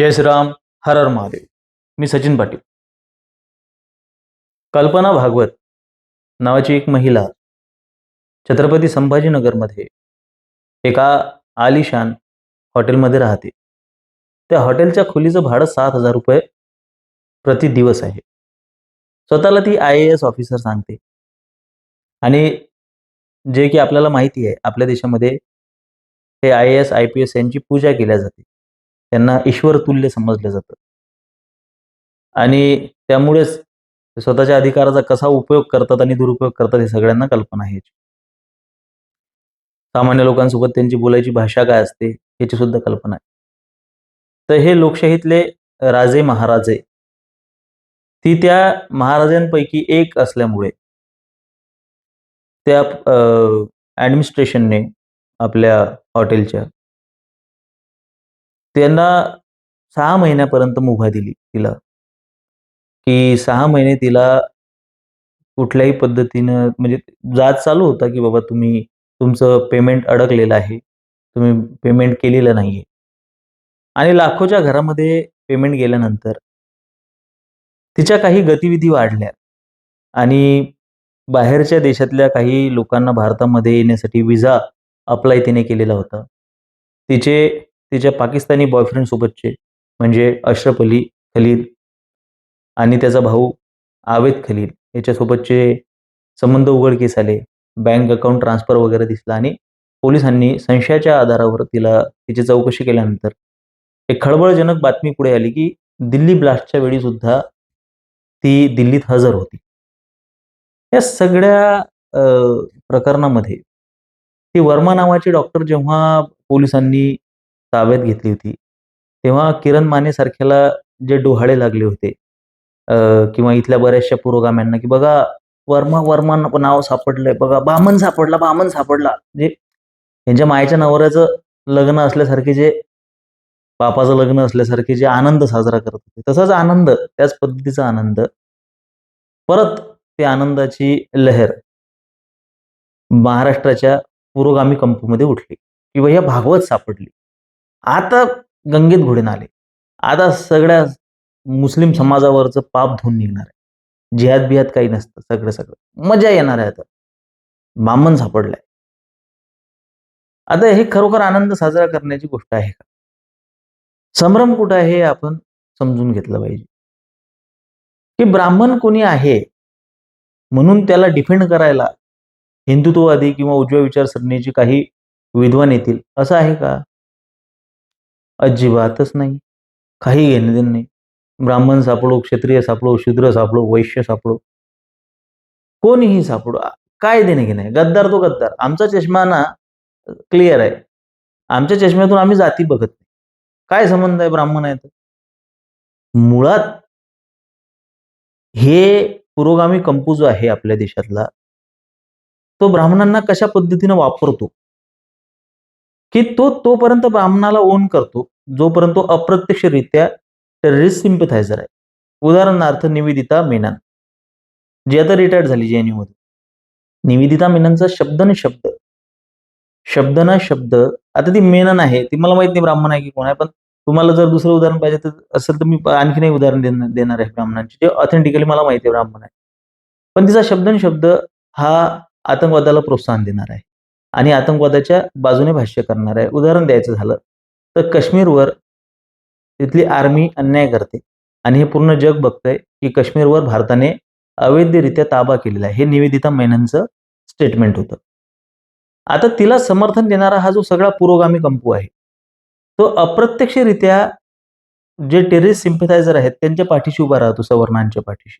जय श्रीराम हर हर महादेव. मी सचिन पाटील. कल्पना भागवत नावाची एक महिला छत्रपती संभाजीनगरमध्ये एका आलिशान हॉटेलमध्ये राहते. त्या हॉटेलच्या खोलीचं भाडं सात हजार रुपये प्रति दिवस आहे. स्वतःला ती आय ए एस ऑफिसर सांगते. आणि जे की आपल्याला माहिती आहे आपल्या देशामध्ये हे I S I P S यांची पूजा केल्या जाते. त्यांना ईश्वर तुल्य समजलं जातं. आणि त्यामुळेच स्वतःच्या अधिकाराचा कसा उपयोग करतात आणि दुरुपयोग करतात हे सगळ्यांना कल्पना आहे. सामान्य लोकांसोबत त्यांची बोलायची भाषा काय असते याची सुद्धा कल्पना आहे. तर हे लोकशाहीतले राजे महाराजे ती त्या महाराजांपैकी एक असल्यामुळे त्या ॲडमिनिस्ट्रेशनने आपल्या हॉटेलच्या त्यांना सहा महिन्यापर्यंत मुभा दिली तिला. की सहा महिने तिला कुठल्याही पद्धतीनं म्हणजे जात चालू होता की बाबा तुम्ही तुमचं पेमेंट अडकलेलं आहे. तुम्ही पेमेंट केलेलं नाही आहे आणि लाखोच्या घरामध्ये पेमेंट गेल्यानंतर तिच्या काही गतिविधी वाढल्या. आणि बाहेरच्या देशातल्या काही लोकांना भारतामध्ये येण्यासाठी विजा अप्लाय तिने केलेला होता. तिचे तिच्या पाकिस्तानी बॉयफ्रेंड सोबतचे म्हणजे अशरफ अली खलील आणि त्याचा भाऊ आवेद खलील याच्यासोबतचे संबंध उघडकीस आले. बँक अकाउंट ट्रान्सफर वगैरे दिसला आणि पोलिसांनी संशयाच्या आधारावर तिला तिची चौकशी केल्यानंतर एक खळबळजनक बातमी पुढे आली की दिल्ली ब्लास्टच्या वेळी सुद्धा ती दिल्लीत हजर होती. या सगळ्या प्रकरणामध्ये ती वर्मा नावाची डॉक्टर जेव्हा पोलिसांनी ताब्यात घेतली होती. तेव्हा किरण माने सारख्याला जे डोहाळे लागले होते किंवा इथल्या बऱ्याचशा पुरोगाम्यांना की बघा वर्मा वर्मा नाव सापडलंय बघा बामन सापडला बामन सापडला. जे यांच्या मायच्या नवऱ्याचं लग्न असल्यासारखे जे बापाचं लग्न असल्यासारखे जे आनंद साजरा करत होते तसाच आनंद त्याच पद्धतीचा आनंद. परत ते आनंदाची लहर महाराष्ट्राच्या पुरोगामी कंपमध्ये उठली किंवा या भागवत सापडली. आता गंगेत घोडे आले आता सगळ्या मुस्लिम समाजावरचं पाप धुवून निघणार आहे. जिहाद बिहाद काही नसतं सगळं सगळं. मजा येणार आहे आता. बामन सापडलाय. आता हे खरोखर आनंद साजरा करण्याची गोष्ट आहे का? संभ्रम कुठं आहे हे आपण समजून घेतलं पाहिजे. की ब्राह्मण कोणी आहे म्हणून त्याला डिफेंड करायला हिंदुत्ववादी किंवा उजव्या विचारसरणीची काही विद्वान येतील असं आहे का? अजिबातच नाही. काही घेणं देणं नाही. ब्राह्मण सापडो क्षत्रिय सापडो शूद्र सापडो वैश्य सापडो. कोणीही सापडो. काय देणे घेणं गद्दार तो गद्दार. आमचा चष्मा ना क्लिअर आहे. आमच्या चष्म्यातून आम्ही जाती बघत नाही. काय संबंध आहे ब्राह्मण आहे तर? मुळात हे पुरोगामी कंपू जो आहे आपल्या देशातला. तो ब्राह्मणांना कशा पद्धतीनं वापरतो? की तो तोपर्यंत ब्राह्मणाला ओन करतो जोपर्यंत तो अप्रत्यक्षरित्या टेररिस्ट सिम्पथायझर आहे. उदाहरणार्थ निवेदिता मेनन जी आता रिटायर्ड झाली जे मध्ये. निवेदिता मेननचा शब्द न शब्द शब्द ना शब्द आता ती मेनन आहे ती मला माहीत नाही ब्राह्मण आहे की कोण आहे पण तुम्हाला जर दुसरं उदाहरण पाहिजे तर असेल तर मी आणखीन एक उदाहरण देणार देणार आहे ब्राह्मणांचे जे ऑथेंटिकली मला माहिती आहे ब्राह्मण आहे. पण तिचा शब्द न शब्द हा आतंकवादाला प्रोत्साहन देणार आहे. आणि आतंकवादाच्या बाजूने भाष्य करणार आहे. उदाहरण द्यायचं झालं तर काश्मीरवर तिथली आर्मी अन्याय करते. आणि हे पूर्ण जग बघतंय की काश्मीरवर भारताने अवैधरित्या ताबा केलेला आहे. हे निवेदिता मेननचं स्टेटमेंट होतं. आता तिला समर्थन देणारा हा जो सगळा पुरोगामी कंपू आहे तो अप्रत्यक्षरित्या जे टेररिस्ट सिम्पथायझर आहेत त्यांच्या पाठीशी उभा राहतो सवर्णांच्या पाठीशी.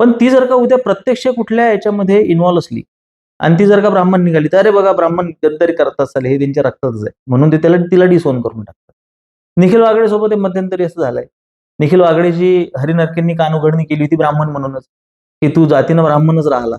पण ती जर का उद्या प्रत्यक्ष कुठल्या याच्यामध्ये इन्व्हॉल्व असली आणि ती जर का ब्राह्मण निघाली तर अरे बघा ब्राह्मण गद्दारी करत असाल हे त्यांच्या रक्तातच आहे. म्हणून ते त्याला तिला डिसोन करून टाकतात. निखिल वागडे सोबत हे मध्यंतरी असं झालंय. निखिल वागडेची हरिनरकेंनी कानउघडणी केली होती ब्राह्मण म्हणूनच की तू जातीनं ब्राह्मणच राहिला.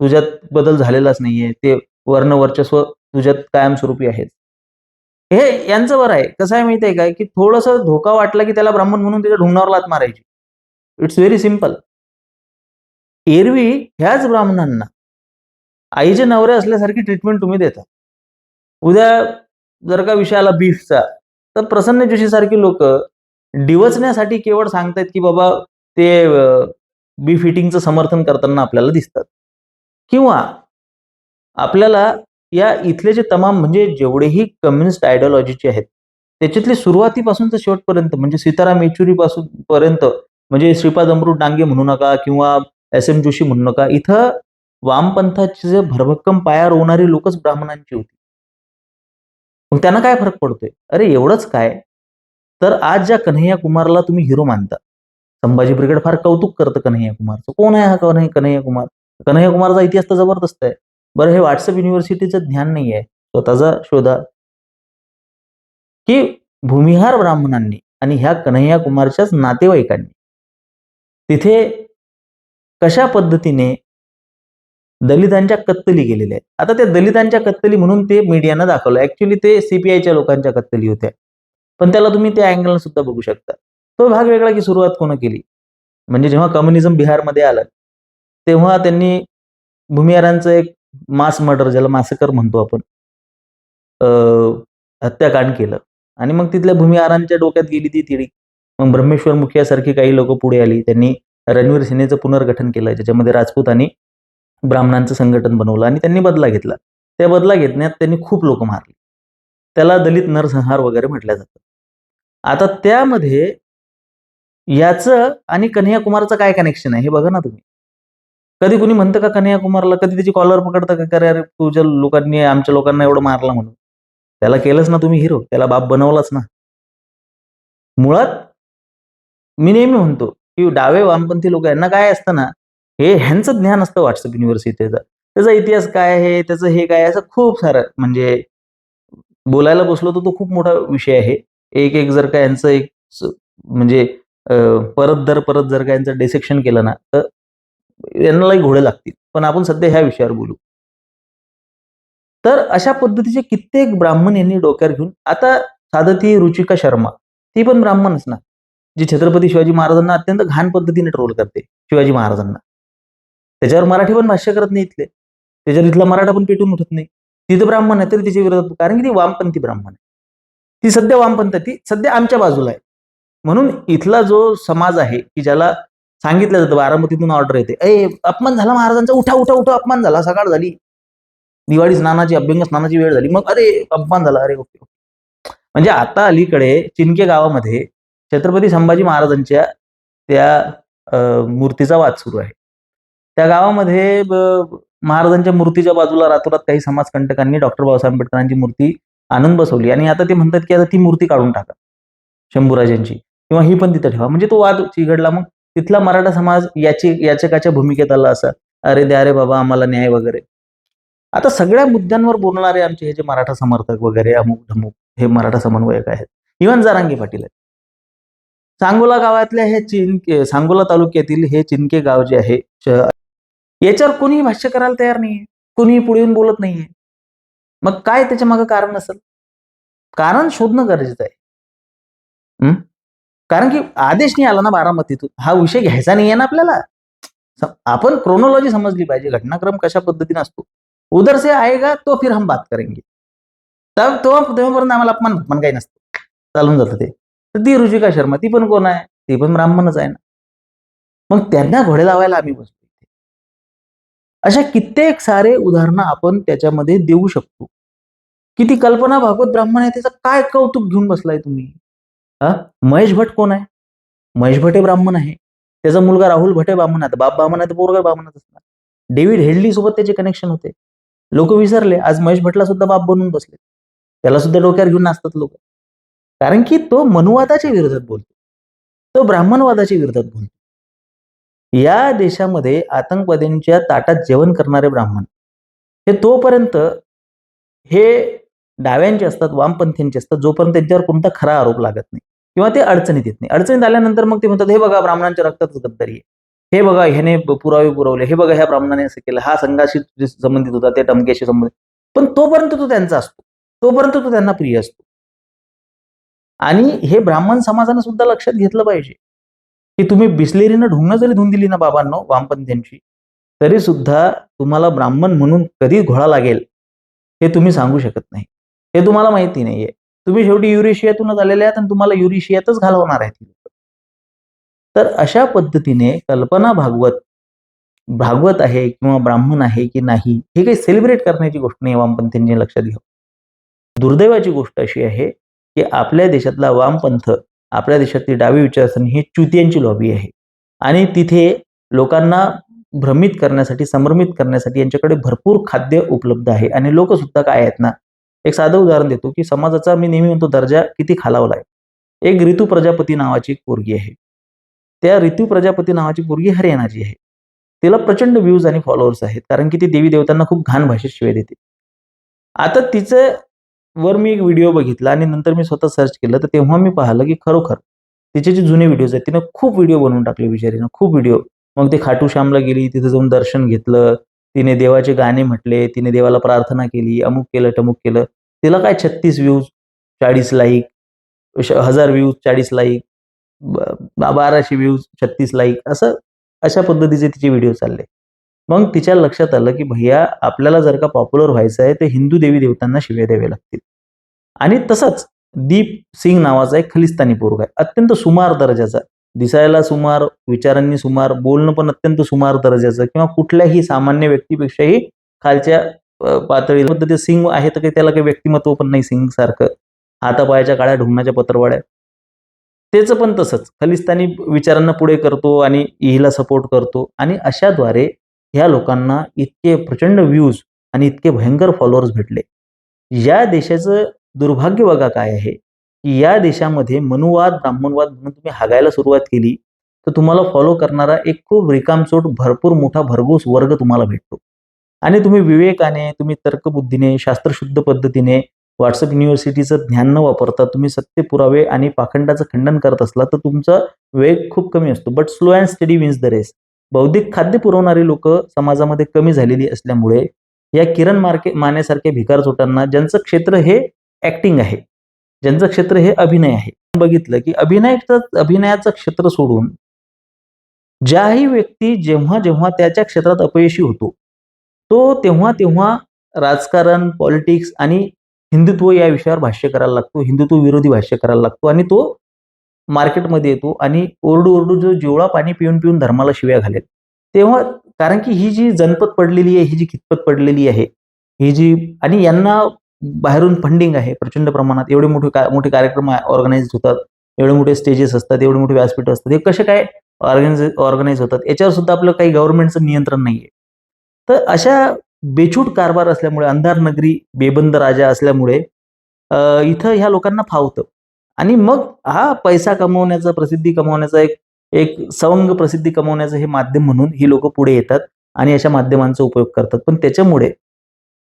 तुझ्यात बदल झालेलाच नाहीये. ते वर्ण वर्चस्व तुझ्यात कायमस्वरूपी आहेत. हे यांचं बरं आहे. कसं आहे माहिती आहे काय? की थोडंसं धोका वाटला की त्याला ब्राह्मण म्हणून त्याच्या ढुंगणावर लात मारायची. इट्स व्हेरी सिंपल एरवी ह्याच ब्राह्मणांना आईचे नवरे असल्यासारखी ट्रीटमेंट तुम्ही देता. उद्या जर का विषय आला बीफचा तर प्रसन्न जोशी सारखी लोक डिवचण्यासाठी केवळ सांगतायत की बाबा ते बीफ इटिंगचं समर्थन करताना आपल्याला दिसतात. किंवा आपल्याला या इथले जे तमाम म्हणजे जेवढेही कम्युनिस्ट आयडिओलॉजीचे आहेत त्याच्यातली सुरुवातीपासून तर शेवटपर्यंत म्हणजे सीताराम येचुरीपासून पर्यंत म्हणजे श्रीपाद अमृत डांगे म्हणू नका किंवा एस एम जोशी म्हणू नका इथं वामपंथाची जे भरभक्कम पाया रोवणारी लोकच ब्राह्मणांची होती. मग त्यांना काय फरक पडतोय? अरे एवढंच काय? तर आज ज्या कन्हैया कुमारला तुम्ही हिरो मानता. संभाजी ब्रिगेड फार कौतुक करतं कन्हैया कुमारचं कोण आहे हा कन्हैया कन्हैया कुमार? कन्हैया कुमारचा इतिहास तर जबरदस्त आहे. बरं हे व्हॉट्सअप युनिव्हर्सिटीचं ज्ञान नाही आहे स्वतःचा शोधा. की भूमिहार ब्राह्मणांनी आणि ह्या कन्हैया कुमारच्याच नातेवाईकांनी तिथे कशा पद्धतीने दलितांच्या कत्तली गेलेल्या आहेत. आता त्या दलितांच्या कत्तली म्हणून ते मीडियानं दाखवलं. ऍक्च्युली ते सीपीआयच्या लोकांच्या कत्तली होत्या. पण त्याला तुम्ही त्या अँगलनं सुद्धा बघू शकता. तो भाग वेगळा की सुरुवात कोण केली? म्हणजे जेव्हा कम्युनिझम बिहारमध्ये आलं तेव्हा त्यांनी भूमिहारांचं एक मास मर्डर ज्याला मासकर म्हणतो आपण हत्याकांड केलं. आणि मग तिथल्या भूमिहारांच्या डोक्यात गेली ती तिडी मग ब्रह्मेश्वर मुखियासारखी काही लोक पुढे आली. त्यांनी रणवीर सेनेचं पुनर्गठन केलं ज्याच्यामध्ये राजपूत आणि ब्राह्मणांचं संघटन बनवलं आणि त्यांनी बदला घेतला. त्या बदला घेतण्यात त्यांनी खूप लोक मारली. त्याला दलित नरसंहार वगैरे म्हटलं जातं. आता त्यामध्ये याचं आणि कन्हैया कुमारचं काय कनेक्शन आहे हे बघा ना तुम्ही. कधी कुणी म्हणतं का कन्हैया कुमारला कधी त्याची कॉलर पकडतं का? अरे तुझ्या लोकांनी आमच्या लोकांना एवढं मारला म्हणून. त्याला केलंच ना तुम्ही हिरो त्याला बाप बनवलाच ना. मुळात मी नेहमी म्हणतो की डावे वामपंथी लोक यांना काय असतं ना हे ह्यांचं ज्ञान असतं व्हॉट्सअप युनिव्हर्सिटीचं त्याचा इतिहास काय आहे? त्याचं हे काय असं खूप सारं म्हणजे बोलायला बसलो तर तो खूप मोठा विषय आहे. एक एक जर का यांचं एक म्हणजे परत दर परत जर का यांचं डिसेक्शन केलं ना तर यांनाही घोडे लागतील. पण आपण सध्या ह्या विषयावर बोलू. तर अशा पद्धतीचे कित्येक ब्राह्मण यांनी डोक्यावर घेऊन आता साधं ती रुचिका शर्मा ती पण ब्राह्मणच ना जी छत्रपती शिवाजी महाराजांना अत्यंत घाण पद्धतीने ट्रोल करते शिवाजी महाराजांना. त्याच्यावर मराठी पण भाष्य करत नाही इथले. त्याच्यावर इथला मराठा पण पेटून उठत नाही. ती तर ब्राह्मण आहे तरी तिच्या विरोधात कारण की ती वामपंथी ब्राह्मण आहे. ती सध्या वामपंथ ती सध्या आमच्या बाजूला आहे. म्हणून इथला जो समाज आहे की ज्याला सांगितलं जातं बारामतीतून ऑर्डर येते ए अपमान झाला महाराजांचा उठा उठा उठा अपमान झाला सकाळ झाली. दिवाळी स्नानाची अभ्यंग स्नानाची वेळ झाली. मग अरे अपमान झाला अरे ओके ओके. म्हणजे आता अलीकडे चिनके गावामध्ये छत्रपती संभाजी महाराजांच्या त्या मूर्तीचा वाद सुरू आहे. त्या गावामध्ये महाराजांच्या मूर्तीच्या बाजूला रातोरात काही समाजकंटकांनी डॉक्टर बाबासाहेब आंबेडकरांची मूर्ती आणून बसवली. आणि आता ते म्हणतात की आता ती मूर्ती काढून टाका शंभूराजांची. किंवा ही पण तिथं ठेवा. म्हणजे तो वाद चिघडला. मग तिथला मराठा समाज याची याचकाच्या भूमिकेत आला असा. अरे द्या रे बाबा आम्हाला न्याय वगैरे. आता सगळ्या मुद्द्यांवर बोलणारे आमचे हे जे मराठा समर्थक वगैरे अमुक धमुक हे मराठा समन्वयक आहेत. इवन जारांगी पाटील आहेत. सांगोला गावातल्या हे चिनके सांगोला तालुक्यातील हे चिनके गाव जे आहे याच्यावर कोणीही भाष्य करायला तयार नाहीये. कोणीही पुढे येऊन बोलत नाहीये. मग काय त्याच्यामागे कारण असेल? कारण शोधणं गरजेचं आहे. कारण की आदेश नाही आला ना बारामतीतून. हा विषय घ्यायचा नाहीये ना आपल्याला. आपण क्रोनॉलॉजी समजली पाहिजे. घटनाक्रम कशा पद्धतीने असतो? उधर से आएगा तो फिर हम बात करेंगे. तर तो तेव्हापर्यंत आम्हाला अपमान अपमान काही नसतं. चालून जातं ते. तर ती रुचिका शर्मा ती पण कोण आहे? ती पण ब्राह्मणच आहे ना. मग त्यांना घोडे लावायला आम्ही बसतो अशा कित्येक सारे उदाहरणं आपण त्याच्यामध्ये देऊ शकतो. किती कल्पना भागवत ब्राह्मण आहे त्याचं काय कौतुक घेऊन बसलाय तुम्ही? हा? महेश भट कोण आहे? महेश भटे ब्राह्मण आहे. त्याचा मुलगा राहुल भटे ब्राह्मण आहे बाप ब्राह्मण आहे तर पोरगा ब्राह्मणच असणार डेव्हिड हेडली सोबत त्याचे कनेक्शन होते. लोक विसरले. आज महेश भटला सुद्धा बाप बनवून बसले. त्याला सुद्धा डोक्यावर घेऊन नाचतात लोक. कारण की तो मनुवादाच्या विरोधात बोलतो. तो ब्राह्मणवादाच्या विरोधात बोलतो. या देशामध्ये आतंकवाद्यांच्या ताटात जेवण करणारे ब्राह्मण. हे तोपर्यंत हे डाव्यांचे असतात वामपंथींचे असतात जोपर्यंत त्यांच्यावर कोणता खरा आरोप लागत नाही किंवा ते अडचणीत येत नाही. अडचणीत आल्यानंतर मग ते म्हणतात हे बघा ब्राह्मणांच्या रक्तात गद्दारी आहे. हे बघा ह्याने पुरावे पुरवले. हे बघा ह्या ब्राह्मणाने असं केलं. हा संघाशी संबंधित होता त्या टमक्याशी संबंधित. पण तोपर्यंत तो त्यांचा असतो. तोपर्यंत तो त्यांना प्रिय असतो. आणि हे ब्राह्मण समाजानं सुद्धा लक्षात घेतलं पाहिजे. की तुम्ही बिस्लेरीनं ढुंगणं जरी धुवून दिली ना बाबांनो वामपंथ्यांची तरी सुद्धा तुम्हाला ब्राह्मण म्हणून कधी घोळा लागेल हे तुम्ही सांगू शकत नाही. हे तुम्हाला माहिती नाहीये. तुम्ही शेवटी युरेशियातूनच आलेले आहात आणि तुम्हाला युरेशियातच घालवणार आहेत तर अशा पद्धतीने कल्पना भागवत भागवत आहे किंवा ब्राह्मण आहे की नाही हे काही सेलिब्रेट करण्याची गोष्ट नाही वामपंथींनी लक्षात घ्यावं दुर्दैवाची गोष्ट अशी आहे की आपल्या देशातला वामपंथ आपल्या देशातली डावी विचारसरणी ही च्युतियांची लॉबी आहे. आणि तिथे लोकांना भ्रमित करण्यासाठी संभ्रमित करण्यासाठी यांच्याकडे भरपूर खाद्य उपलब्ध आहे. आणि लोक सुद्धा काय आहेत ना एक साधं उदाहरण देतो की समाजाचा मी नेहमी म्हणतो दर्जा किती खालावला आहे. एक ऋतू प्रजापती नावाची एक पोरगी आहे. त्या ऋतू प्रजापती नावाची पोरगी हरियाणाची आहे. तिला प्रचंड व्ह्यूज आणि फॉलोअर्स आहेत. कारण की ती देवी देवतांना खूप घाण भाषेत शिवाय देते. आता तिचं वर मी एक व्हिडिओ बघितला आणि नंतर मी स्वतः सर्च केलं तर तेव्हा मी पाहिलं की खरोखर तिचे जे जुने व्हिडिओज आहेत तिनं खूप व्हिडिओ बनवून टाकले बिचारीनं खूप व्हिडिओ मग ते खाटू श्यामला गेली तिथे जाऊन दर्शन घेतलं तिने देवाचे गाणे म्हटले तिने देवाला प्रार्थना केली अमुक केलं टमुक केलं. तिला काय छत्तीस व्ह्यूज चाळीस लाईक हजार व्ह्यूज चाळीस लाईक बाराशे व्ह्यूज छत्तीस लाईक असं अशा पद्धतीचे तिचे व्हिडिओ चालले. मग तिच्या लक्षात आलं की भैया आपल्याला जर का पॉप्युलर व्हायचं आहे तर हिंदू देवी देवतांना शिव्या द्यावे लागतील. आणि तसंच दीप सिंग नावाचा एक खलिस्तानी पोरगा आहे अत्यंत सुमार दर्जाचा. दिसायला सुमार विचारांनी सुमार बोलणं पण अत्यंत सुमार दर्जाचं किंवा कुठल्याही सामान्य व्यक्तीपेक्षाही खालच्या पातळीला. ते सिंग आहे तर काही त्याला काही व्यक्तिमत्व पण नाही सिंग सारखं. हातापायाच्या काळ्या ढुंगणाच्या पत्रवाड्या. त्याचं पण तसंच. खलिस्तानी विचारांना पुढे करतो आणि हिला सपोर्ट करतो. आणि अशाद्वारे ह्या लोकांना इतके प्रचंड व्ह्यूज आणि इतके भयंकर फॉलोअर्स भेटले. या देशाचं दुर्भाग्य बघा काय आहे की या देशामध्ये मनुवाद ब्राह्मणवाद म्हणून तुम्ही हागायला सुरुवात केली तर तुम्हाला फॉलो करणारा एक खूप रिकामचोट भरपूर मोठा भरघोस वर्ग तुम्हाला भेटतो. आणि तुम्ही विवेकाने तुम्ही तर्कबुद्धीने शास्त्रशुद्ध पद्धतीने व्हॉट्सअप युनिव्हर्सिटीचं ज्ञान न वापरता तुम्ही सत्य पुरावे आणि पाखंडाचं खंडन करत असला तर तुमचा वेग खूप कमी असतो. But slow and steady wins the race बौद्धिक खाद्य पुरवणारी लोक समाजामध्ये कमी झालेली असल्यामुळे या किरण मार्के मानेसारख्या भिकार चोटांना ज्यांचं क्षेत्र हे ऍक्टिंग आहे ज्यांचं क्षेत्र हे अभिनय आहे. बघितलं की अभिनयाचं अभिनयाचं क्षेत्र सोडून ज्याही व्यक्ती जेव्हा जेव्हा त्याच्या क्षेत्रात अपयशी होतो तो तेव्हा तेव्हा राजकारण पॉलिटिक्स आणि हिंदुत्व या विषयावर भाष्य करायला लागतो हिंदुत्व विरोधी भाष्य करायला लागतो आणि तो मार्केटमध्ये येतो आणि ओरडू ओरडू जो जेवढा पाणी पिऊन पिऊन धर्माला शिव्या घालेल तेव्हा कारण की ही जी जनपत पडलेली आहे ही जी कितपत पडलेली आहे ही जी आणि यांना बाहेरून फंडिंग आहे प्रचंड प्रमाणात एवढे मोठे का मोठे कार्यक्रम ऑर्गनाईज होतात एवढे मोठे स्टेजेस असतात एवढे मोठे व्यासपीठ असतात हे कसे काय ऑर्गनाइज ऑर्गनाईज होतात याच्यावर सुद्धा आपलं काही गव्हर्नमेंटचं नियंत्रण नाहीये. तर अशा बेछूट कारभार असल्यामुळे अंधार नगरी बेबंद राजा असल्यामुळे इथं ह्या लोकांना फावतं. आणि मग हा पैसा कमवण्याचा प्रसिद्धी कमवण्याचा एक एक सवंग प्रसिद्धी कमवण्याचं हे माध्यम म्हणून ही लोक पुढे येतात आणि अशा माध्यमांचा उपयोग करतात. पण त्याच्यामुळे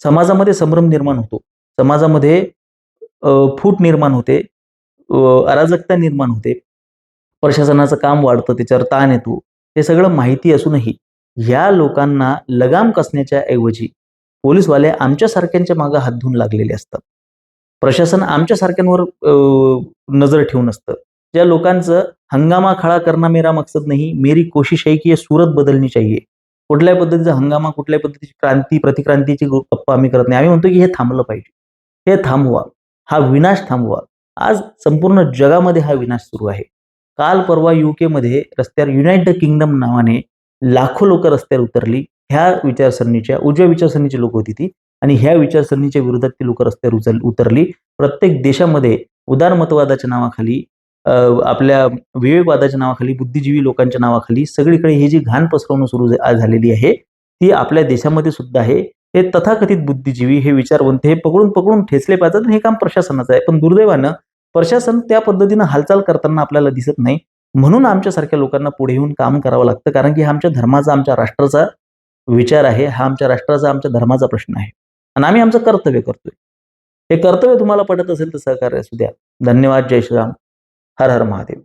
समाजामध्ये संभ्रम निर्माण होतो. समाजामध्ये फूट निर्माण होते. अराजकता निर्माण होते. प्रशासनाचं काम वाढतं त्याच्यावर ताण येतो. हे सगळं माहिती असूनही या लोकांना लगाम कसण्याच्या ऐवजी पोलीसवाले आमच्यासारख्यांच्या मागं हात धुवून लागलेले असतात. प्रशासन आमच्यासारख्यांवर नजर ठेवून असतं ज्या लोकांचं हंगामा खळा करणं मेरा मकसद नाही मेरी कोशिश आहे की सूरत बदलणी चाहिए कुठल्या पद्धतीचा हंगामा कुठल्या पद्धतीची क्रांती प्रतिक्रांतीची गप्पा आम्ही करत नाही. आम्ही म्हणतो की हे थांबलं पाहिजे. हे थांबवा. हा विनाश थांबवा. आज संपूर्ण जगामध्ये हा विनाश सुरू आहे. काल परवा युकेमध्ये रस्त्यावर युनायटेड किंगडम नावाने लाखो लोक रस्त्यावर उतरली. ह्या विचारसरणीच्या उजव्या विचारसरणीची लोक होती ती. आणि ह्या विचारसरणीच्या विरोधात ती लोक रस्त्यावर उचल उतरली. प्रत्येक देशामध्ये उदारमतवादाच्या नावाखाली आपल्या विवेकवादाच्या नावाखाली बुद्धिजीवी लोकांच्या नावाखाली सगळीकडे ही जी घाण पसरवणं सुरू झालेली आहे ती आपल्या देशामध्ये सुद्धा आहे. हे तथाकथित बुद्धिजीवी हे विचारवंत हे पकडून पकडून ठेचले पाहिजेत हे काम प्रशासनाचं आहे. पण दुर्दैवानं प्रशासन त्या पद्धतीनं हालचाल करताना आपल्याला दिसत नाही. म्हणून आमच्यासारख्या लोकांना पुढे येऊन काम करावं लागतं. कारण की हा आमच्या धर्माचा आमच्या राष्ट्राचा विचार आहे. हा आमच्या राष्ट्राचा आमच्या धर्माचा प्रश्न आहे. आणि आम्ही आमचं कर्तव्य करतोय. हे कर्तव्य तुम्हाला पटत असेल तर सहकार्य असू द्या. धन्यवाद. जय श्रीराम. हर हर महादेव.